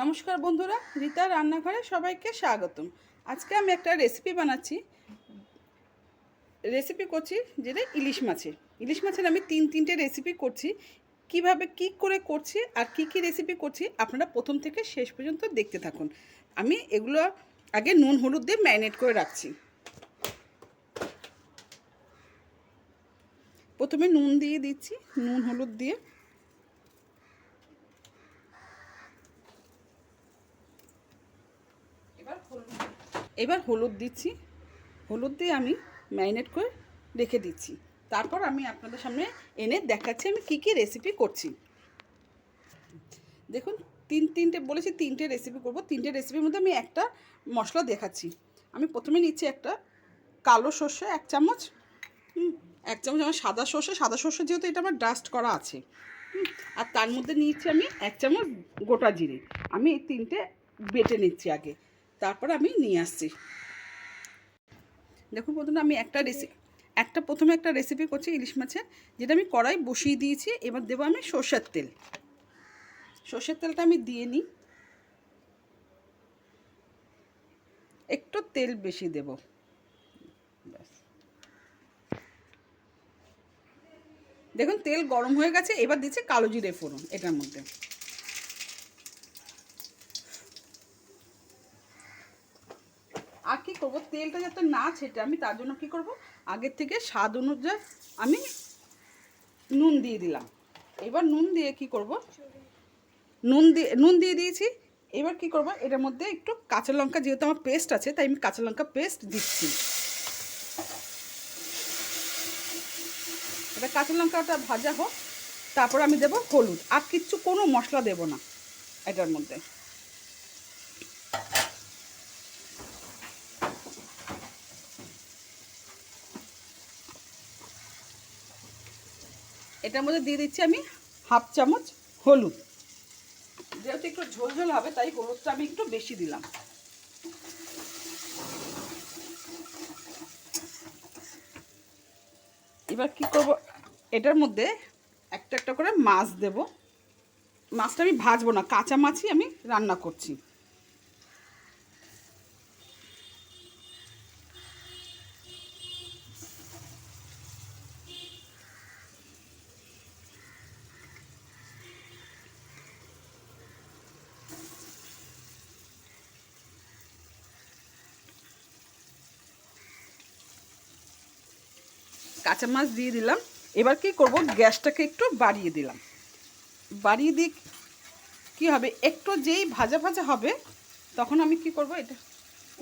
নমস্কার বন্ধুরা, রীতা রান্নাঘরে সবাইকে স্বাগতম। আজকে আমি একটা রেসিপি বানাচ্ছি। রেসিপি করছি যেটা ইলিশ মাছের। ইলিশ মাছের আমি তিন, তিনটে রেসিপি করছি। কীভাবে কি করে করছি আর কি কি রেসিপি করছি আপনারা প্রথম থেকে শেষ পর্যন্ত দেখতে থাকুন। আমি এগুলো আগে নুন, হলুদ দিয়ে ম্যারিনেট করে রাখছি। প্রথমে নুন দিয়ে দিচ্ছি, নুন, হলুদ দিয়ে। এবার হলুদ দিচ্ছি। হলুদ দিয়ে আমি ম্যারিনেট করে রেখে দিচ্ছি। তারপর আমি আপনাদের সামনে এনে দেখাচ্ছি আমি কি কি রেসিপি করছি। দেখুন, তিন, তিনটে বলেছি, তিনটে রেসিপি করব। তিনটে রেসিপির মধ্যে আমি একটা মশলা দেখাচ্ছি। আমি প্রথমে নিচ্ছি একটা কালো সর্ষে এক চামচ। এক চামচ আমার সাদা সর্ষে। সাদা সর্ষে যেহেতু এটা আমার ডাস্ট করা আছে। আর তার মধ্যে নিয়েছি আমি এক চামচ গোটা জিরে। আমি এই তিনটে বেটে নিচ্ছি আগে। তারপর আমি নিয়ে আসছি। দেখুন প্রথমে আমি একটা রেসিপি একটা প্রথমে একটা রেসিপি করছি ইলিশ মাছের, যেটা আমি কড়াই বসিয়ে দিয়েছি, এবার দেবো আমি সর্ষের তেল। সর্ষের তেলটা আমি দিয়ে নিই। একটু তেল বেশি দেব। দেখুন তেল গরম হয়ে গেছে, এবার দিচ্ছি কালো জিরে ফোড়ন, এটার মধ্যে আর কি করব তেলটা যাতে না ছেটে, আমি তার জন্য কি করব? আগের থেকে স্বাদ অনুযায়ী আমি নুন দিয়ে দিলাম। এবার নুন দিয়ে কি করব? নুন দিয়ে নুন দিয়ে দিয়েছি। এবার কি করব? এটার মধ্যে একটু কাঁচা লঙ্কা, যেহেতু আমার পেস্ট আছে, তাই আমি কাঁচা লঙ্কা পেস্ট দিচ্ছি। এটা কাঁচা লঙ্কাটা ভাজা হোক, তারপর আমি দেব হলুদ। আর কিচ্ছু কোনো মশলা দেব না এটার মধ্যে। এটার মধ্যে দিয়ে দিচ্ছি আমি হাফ চামচ হলুদ। যেহেতু একটু ঝোল ঝোল হবে, তাই হলুদটা আমি একটু বেশি দিলাম। এবার কি করব? এটার মধ্যে একটা একটা করে মাছ দেব। মাছটা আমি ভাজবো না, কাঁচা মাছই আমি রান্না করছি। কাঁচা মাছ দিয়ে দিলাম। এবার কি করব? গ্যাসটাকে একটু বাড়িয়ে দিলাম। বাড়িয়ে দিয়ে কি হবে? একটু যেই ভাজা ভাজা হবে, তখন আমি কি করব? এটা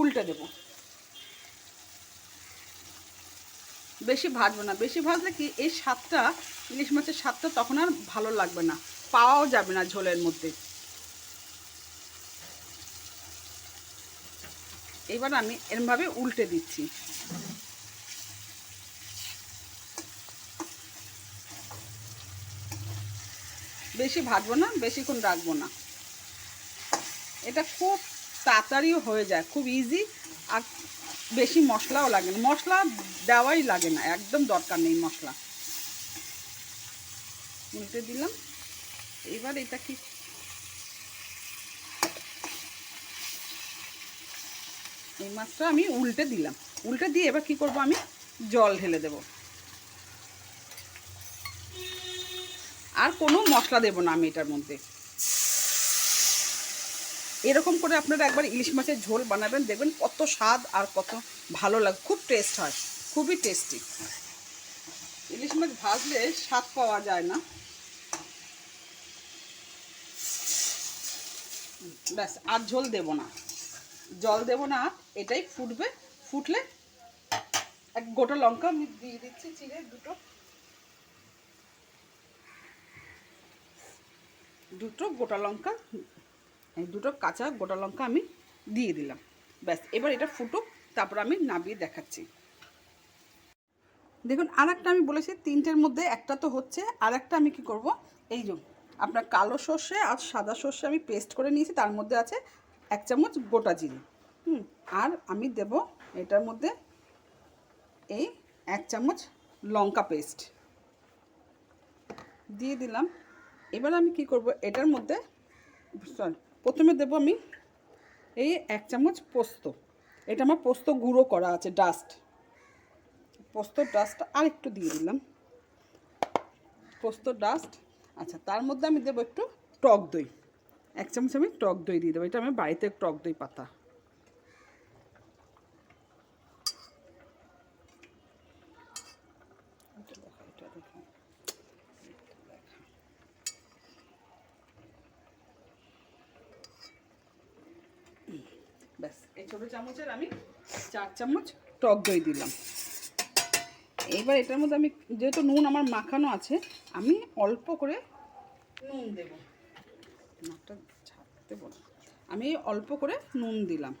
উল্টে দেব। বেশি ভাজবো না। বেশি ভাজলে কি এই স্বাদটা, ইলিশ মাছের স্বাদটা তখন আর ভালো লাগবে না। পাওয়াও যাবে না ঝোলের মধ্যে। এবার আমি এরমভাবে উল্টে দিচ্ছি। বেশি ভাজবো না, বেশিক্ষণ রাখব না। এটা খুব তাড়াতাড়িও হয়ে যায়, খুব ইজি আর বেশি মশলাও লাগে না। মশলা দেওয়াই লাগে না, একদম দরকার নেই মশলা। উল্টে দিলাম। এবার এটা কি? এই মাছটা আমি উল্টে দিলাম। উল্টে দিয়ে এবার কি করব আমি? জল ঢেলে দেবো। আর কোনো মশলা দেবো না আমি এটার মধ্যে। এরকম করে আপনারা একবার ইলিশ মাছের ঝোল বানাবেন, দেখবেন কত স্বাদ আর কত ভালো লাগে, খুব টেস্ট হয়, খুবই টেস্টি ইলিশ মাছ ভাজলে স্বাদ পাওয়া যায় না। ব্যাস, আর ঝোল দেব না। জল দেব না, এটাই ফুটবে, ফুটলে এক গোটা লঙ্কা আমি দিয়ে দিচ্ছি, চিড়ে দুটো। দুটো গোটা লঙ্কা দুটো কাঁচা গোটা লঙ্কা আমি দিয়ে দিলাম। ব্যাস, এবার এটা ফুটুক, তারপর আমি নামিয়ে দেখাচ্ছি। দেখুন আর একটা আমি বলেছি, তিনটের মধ্যে একটা তো হচ্ছে আর একটা আমি কি করব, এই যে আপনার কালো সর্ষে আর সাদা সর্ষে আমি পেস্ট করে নিয়েছি, তার মধ্যে আছে এক চামচ গোটা জিরে। হুম, আর আমি দেব এটার মধ্যে এই এক চামচ লঙ্কা পেস্ট। দিয়ে দিলাম এবার আমি কি করব? এটার মধ্যে সরি প্রথমে দেবো আমি এই এক চামচ পোস্ত। এটা আমার পোস্ত গুঁড়ো করা আছে ডাস্ট পোস্ত ডাস্ট আর একটু দিয়ে দিলাম। পোস্ত ডাস্ট আচ্ছা তার মধ্যে আমি দেবো একটু টক দই। এক চামচ আমি টক দই দিয়ে দেবো। এটা আমি বাড়িতে টক দই পাতা এটা দেখা, এটা দেখা। ব্যাস এই ছোটো চামচের আমি চার চামচ টক দই দিলাম। এবার এটার মধ্যে আমি যেহেতু নুন আমার মাখানো আছে, আমি অল্প করে নুন দেব। নাকটা ছাড়তে বল। আমি অল্প করে নুন দিলাম।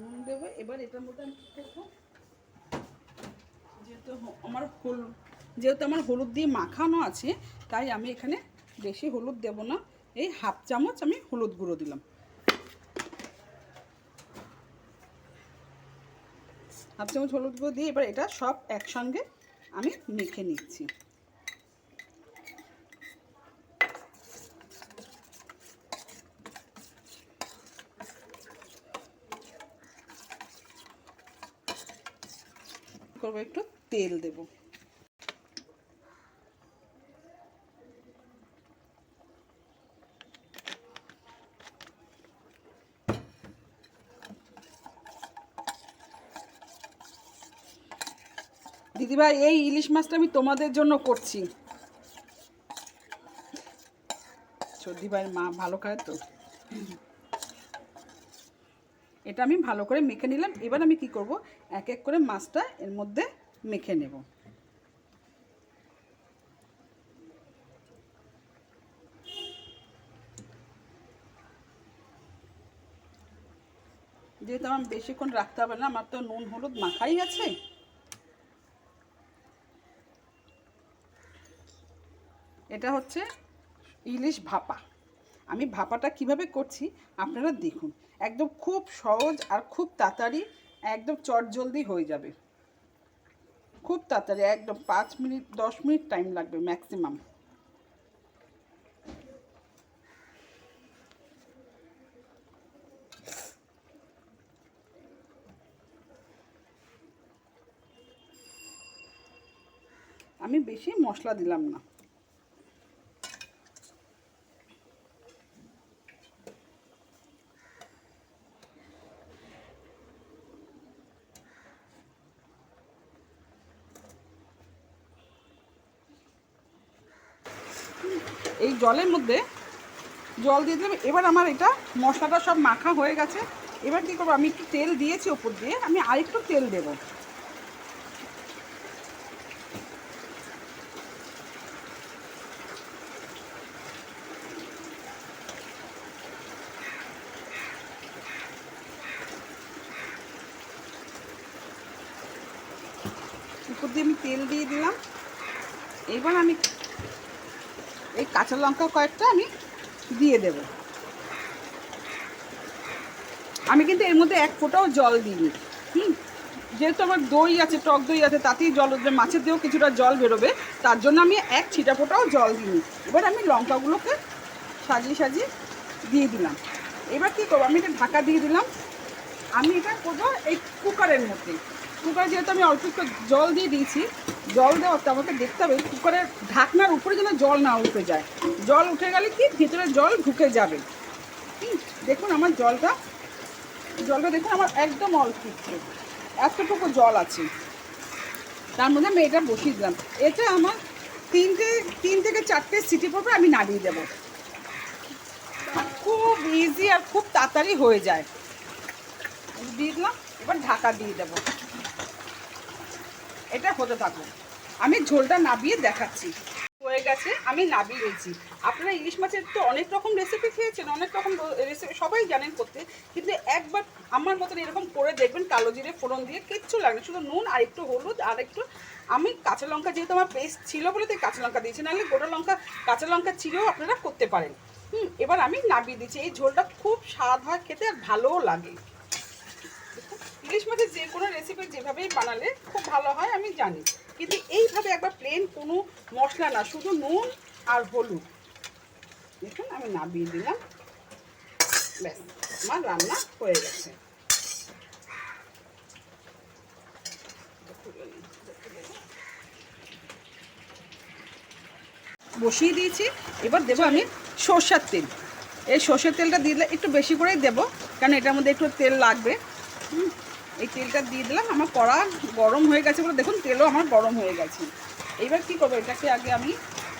নুন দেবো। এবার এটার মধ্যে আমি করব? যেহেতু আমার হলুদ যেহেতু আমার হলুদ দিয়ে মাখানো আছে, তাই আমি এখানে বেশি হলুদ দেব না। এই হাফ চামচ আমি হলুদ গুঁড়ো দিলাম। হাফ চামচ হলুদ গুঁড়ো দিয়ে এবার এটা সব একসঙ্গে আমি মেখে নিচ্ছি। করব একটু তেল দেব। দিদিভাই, এই ইলিশ মাছটা আমি তোমাদের জন্য করছি। সর্দি ভাইয়ের মা ভালো খায় তো। এটা আমি ভালো করে মেখে নিলাম। এবার আমি কি করব? এক এক করে মাছটা এর মধ্যে মেখে নেব। যেহেতু আমার বেশিক্ষণ রাখতে হবে না, আমার তো নুন, হলুদ মাখাই আছে। এটা হচ্ছে ইলিশ ভাপা। আমি ভাপাটা কীভাবে করছি আপনারা দেখুন। একদম খুব সহজ আর খুব তাড়াতাড়ি একদম চটজলদি হয়ে যাবে। খুব তাড়াতাড়ি, একদম পাঁচ মিনিট, দশ মিনিট টাইম লাগবে ম্যাক্সিমাম আমি বেশি মশলা দিলাম না। জলের মধ্যে জল দিয়ে দিলাম। এবার আমার এটা মশলাটা সব মাখা হয়ে গেছে। এবার কী করব? আমি একটু তেল দিয়েছি ওপর দিয়ে। আমি আরেকটু তেল দেবো। উপর দিয়ে আমি তেল দিয়ে দিলাম। এবার আমি এই কাঁচা লঙ্কা কয়েকটা আমি দিয়ে দেব। আমি কিন্তু এর মধ্যে এক ফোঁটাও জল দিইনি। হুম? যেহেতু আমার দই আছে, টক দই আছে, তাতেই জল মাছের দিয়েও কিছুটা জল বেরোবে, তার জন্য আমি এক ছিটা ফোঁটাও জল দিইনি। এবার আমি লঙ্কাগুলোকে সাজিয়ে সাজিয়ে দিয়ে দিলাম। এবার কী করব? আমি এটা ঢাকা দিয়ে দিলাম। আমি এটা করব এই কুকারের মধ্যে। কুকারে যেহেতু আমি অল্প একটু জল দিয়ে দিয়েছি জল দেওয়াতে আমাকে দেখতে হবে কুকারের ঢাকনার উপরে যেন জল না উঠে যায়। জল উঠে গেলে কি? ভেতরে জল ঢুকে যাবে। দেখুন আমার জলটা জলটা দেখুন আমার একদম অল্প এতটুকু জল আছে। তার মধ্যে আমি এটা বসিয়ে দিলাম। এটা আমার তিনটে, তিন থেকে চারটে সিটি পড়বে আমি নামিয়ে দেবো। খুব ইজি আর খুব তাড়াতাড়ি হয়ে যায়। দিয়ে দিলাম, এবার ঢাকা দিয়ে দেবো। এটা হতে থাকুক। আমি ঝোলটা নাবিয়ে দেখাচ্ছি। হয়ে গেছে, আমি নাবিয়ে দিয়েছি আপনারা ইলিশ মাছের তো অনেক রকম রেসিপি খেয়েছেন, অনেক রকম রেসিপি সবাই জানেন করতে। কিন্তু একবার আমার মতন এরকম করে দেখবেন কালো জিরে ফোড়ন দিয়ে কিচ্ছু লাগে শুধু নুন আর একটু হলুদ আর একটু। আমি কাঁচা লঙ্কা যেহেতু আমার পেস্ট ছিল বলে তাই কাঁচা লঙ্কা দিয়েছি, নাহলে গোটা লঙ্কা, কাঁচা লঙ্কা চিরেও আপনারা করতে পারেন। হুম, এবার আমি নাবিয়ে দিচ্ছি। এই ঝোলটা খুব স্বাদ হয় খেতে আর ভালোও লাগে। ইলিশ মাছের যে কোনো রেসিপি যেভাবেই বানালে খুব ভালো হয়, আমি জানি। কিন্তু এইভাবে একবার প্লেন কোনো মশলা না শুধু নুন আর হলুদ। দেখুন আমি নামিয়ে দিলাম। ব্যাস আমার রান্না হয়ে গেছে। বসিয়ে দিয়েছি। এবার দেবো আমি সর্ষার তেল। এই সর্ষের তেলটা দিলে একটু বেশি করেই দেবো কারণ এটার মধ্যে একটু তেল লাগবে। হুম, এই তেলটা দিয়ে দিলাম। আমার কড়া গরম হয়ে গেছে বলে দেখুন, তেলও আমার গরম হয়ে গেছে। এইবার কি করব, এটাকে আগে আমি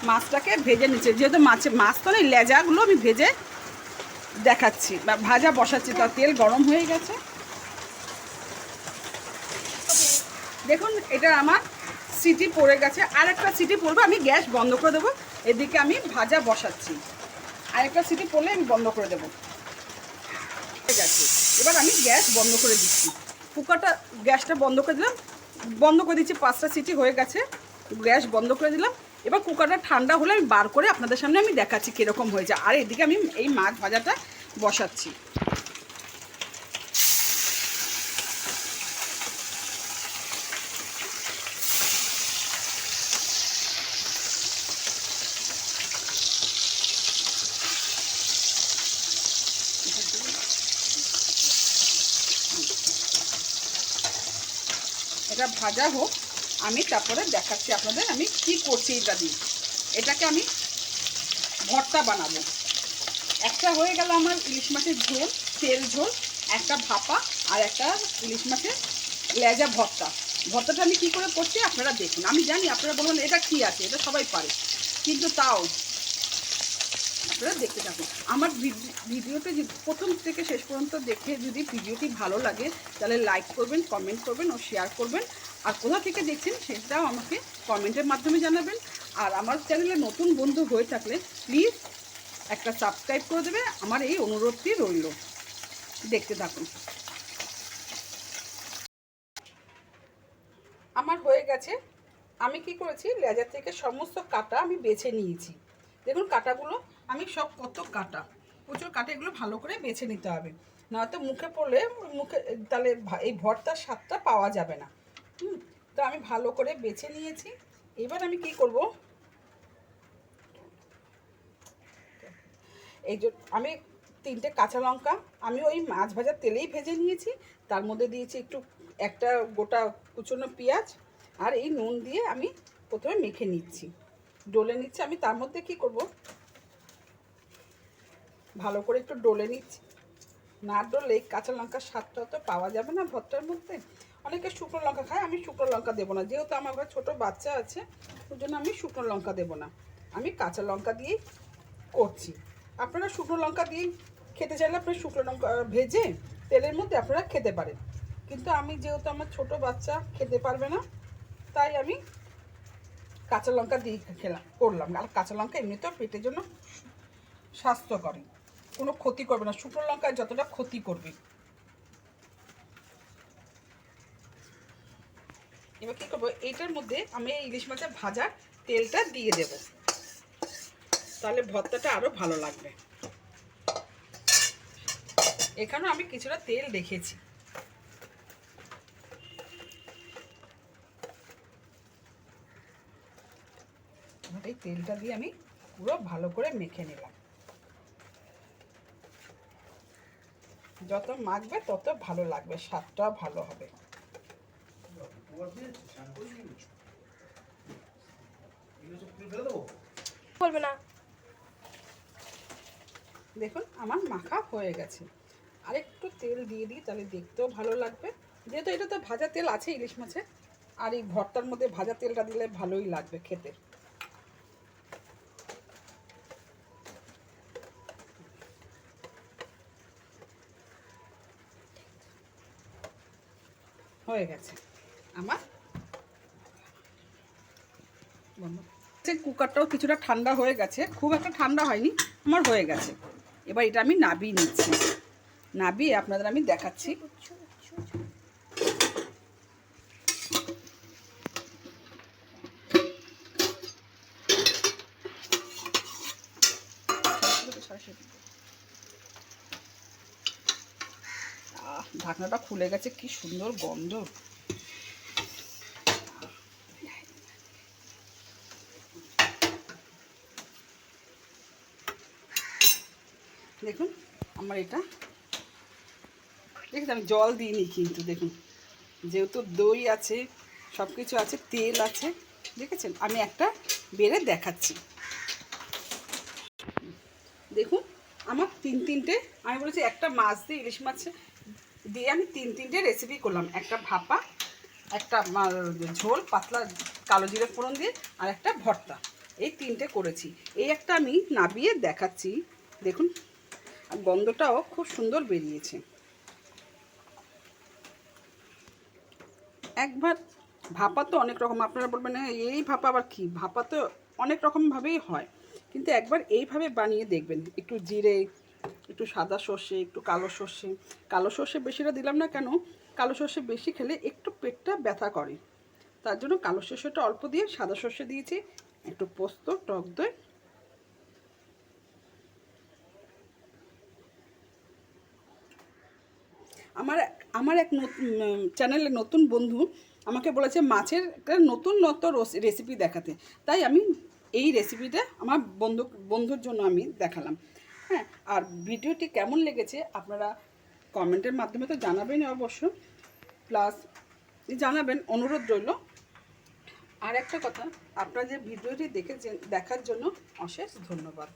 মাছটাকে ভেজে নিচ্ছি। যেহেতু মাছে, মাছ তো নেই, লেজাগুলো আমি ভেজে দেখাচ্ছি বা ভাজা বসাচ্ছি তার তেল গরম হয়ে গেছে। দেখুন, এটা আমার সিটি পড়ে গেছে। আর একটা সিটি পড়বে, আমি গ্যাস বন্ধ করে দেবো। এদিকে আমি ভাজা বসাচ্ছি। আর একটা সিটি পড়লে আমি বন্ধ করে দেবো। ঠিক আছে এবার আমি গ্যাস বন্ধ করে দিচ্ছি। কুকারটা গ্যাসটা বন্ধ করে দিলাম। বন্ধ করে দিচ্ছি, পাঁচটা সিটি হয়ে গেছে। গ্যাস বন্ধ করে দিলাম। এবার কুকারটা ঠান্ডা হলে আমি বার করে আপনাদের সামনে আমি দেখাচ্ছি কীরকম হয়েছে। আর এদিকে আমি এই মাছ ভাজাটা বসাচ্ছি। এটা ভাজা হোক, আমি তারপরে দেখাচ্ছি আপনাদের আমি কি করছি এটা দিয়ে। এটাকে আমি ভর্তা বানাবো। একটা হয়ে গেল আমার ইলিশ মাছের ঝোল, তেল ঝোল, একটা ভাপা আর একটা ইলিশ মাছের লেজা ভর্তা। ভর্তাটা আমি কি করে করছি আপনারা দেখুন। আমি জানি আপনারা বলবেন এটা কি আছে? এটা সবাই পারে। কিন্তু তাও আপনারা দেখতে থাকুন আমার ভিডি- ভিডিওতে যদি প্রথম থেকে শেষ পর্যন্ত দেখে যদি ভিডিওটি ভালো লাগে, তাহলে লাইক করবেন কমেন্ট করবেন ও শেয়ার করবেন। আর কোথা থেকে দেখছেন সেটাও আমাকে কমেন্টের মাধ্যমে জানাবেন। আর আমার চ্যানেলে নতুন বন্ধু হয়ে থাকলে প্লিজ একটা সাবস্ক্রাইব করে দেবে। আমার এই অনুরোধটি রইল। দেখতে থাকুন। আমার হয়ে গেছে। আমি কি করেছি? লেজার থেকে সমস্ত কাটা আমি বেছে নিয়েছি। দেখুন কাটাগুলো আমি সব কত কাটা, প্রচুর কাটা, এগুলো ভালো করে বেছে নিতে হবে। নয়তো মুখে পড়লে মুখে, তাহলে এই ভর্তার স্বাদটা পাওয়া যাবে না। হুম, তো আমি ভালো করে বেছে নিয়েছি। এবার আমি কি করব? এই আমি তিনটে কাঁচা লঙ্কা, আমি ওই মাছ ভাজার তেলেই ভেজে নিয়েছি। তার মধ্যে দিয়েছি একটু, একটা গোটা কুচনো পেঁয়াজ আর এই নুন দিয়ে আমি প্রথমে মেখে নিচ্ছি। ডলে নিচ্ছি, আমি তার মধ্যে কি করব? ভালো করে একটু ডলে নিচ্ছি। না ডলে কাঁচা লঙ্কার স্বাদটা তো পাওয়া যাবে না ভর্তার মধ্যে। অনেকে শুকনো লঙ্কা খায়, আমি শুকনো লঙ্কা দেবো না। যেহেতু আমার ঘরে ছোটো বাচ্চা আছে, ওই জন্য আমি শুকনো লঙ্কা দেবো না। আমি কাঁচা লঙ্কা দিয়েই করছি। আপনারা শুকনো লঙ্কা দিয়ে খেতে চাইলে আপনারা শুকনো লঙ্কা ভেজে তেলের মধ্যে আপনারা খেতে পারেন। কিন্তু আমি যেহেতু আমার ছোট বাচ্চা, খেতে পারবে না, তাই আমি কাঁচা লঙ্কা দিয়ে খেলাম, করলাম। আর কাঁচা লঙ্কা এমনিতেও পেটের জন্য স্বাস্থ্যকর কোনো ক্ষতি করবে না। শুকনো লঙ্কায় যতটা ক্ষতি করবে। এবার কী করব? এইটার মধ্যে আমি ইলিশ মাছের ভাজা তেলটা দিয়ে দেব। তাহলে ভর্তাটা আরও ভালো লাগবে। এখানেও আমি কিছুটা তেল দেখেছি। এই তেলটা দিয়ে আমি পুরো ভালো করে মেখে নিলাম। যত মাখবে তত ভালো লাগবে স্বাদটাও ভালো হবে। বলবে না। দেখুন আমার মাখা হয়ে গেছে। আর একটু তেল দিয়ে দিই তাহলে দেখতেও ভালো লাগবে। যেহেতু এটা তো ভাজা তেল আছে ইলিশ মাছের আর এই ভর্তার মধ্যে ভাজা তেলটা দিলে ভালোই লাগবে খেতে। হয়ে গেছে। আমার সে কুকারটাও কিছুটা ঠান্ডা হয়ে গেছে। খুব একটা ঠান্ডা হয়নি, আমার হয়ে গেছে। এবার এটা আমি নাবিয়ে নিচ্ছি। নাবিয়ে আপনাদের আমি দেখাচ্ছি। ঢাকনাটা খুলে গেছে, কি সুন্দর গন্ধ। দেখুন, আমার এটা দেখুন, আমি জল দিইনি কিন্তু, দেখুন। যেহেতু দই আছে সব কিছু আছে, তেল আছে, দেখেছেন? আমি একটা বেড়ে দেখাচ্ছি। দেখুন, আমার তিন তিনটে, আমি বলেছি একটা মাছ দিয়ে ইলিশ মাছ দিয়ে আমি তিন তিনটে রেসিপি করলাম। একটা ভাপা একটা ঝোল পাতলা কালো জিরে ফোড়ন দিয়ে আর একটা ভর্তা। এই তিনটে করেছি। এই একটা আমি নাবিয়ে দেখাচ্ছি। দেখুন গন্ধটাও খুব সুন্দর বেরিয়েছে। একবার ভাপা তো অনেক রকম আপনারা বলবেন "হ্যাঁ, এই ভাপা আবার কি? ভাপা তো অনেক রকমভাবেই হয়। কিন্তু একবার এইভাবে বানিয়ে দেখবেন একটু জিরে একটু সাদা সর্ষে, একটু কালো সর্ষে। কালো সর্ষে বেশিটা দিলাম না কেন? কালো সর্ষে বেশি খেলে একটু পেটটা ব্যথা করে। তার জন্য কালো সর্ষেটা অল্প দিয়ে সাদা সর্ষে দিয়েছি। একটু পোস্ত, টক দই। আমার আমার এক চ্যানেলে নতুন বন্ধু আমাকে বলেছে, মাছের একটা নতুন নতুন রেসিপি দেখাতে। তাই আমি এই রেসিপিটা আমার বন্ধু, বন্ধুর জন্য আমি দেখালাম। হ্যাঁ আর ভিডিওটি কেমন লেগেছে আপনারা কমেন্টের মাধ্যমে তো জানাবেনই অবশ্য। প্লাস জানাবেন অনুরোধ রইল। আর একটা কথা, আপনারা যে ভিডিওটি দেখেছেন, দেখার জন্য অশেষ ধন্যবাদ।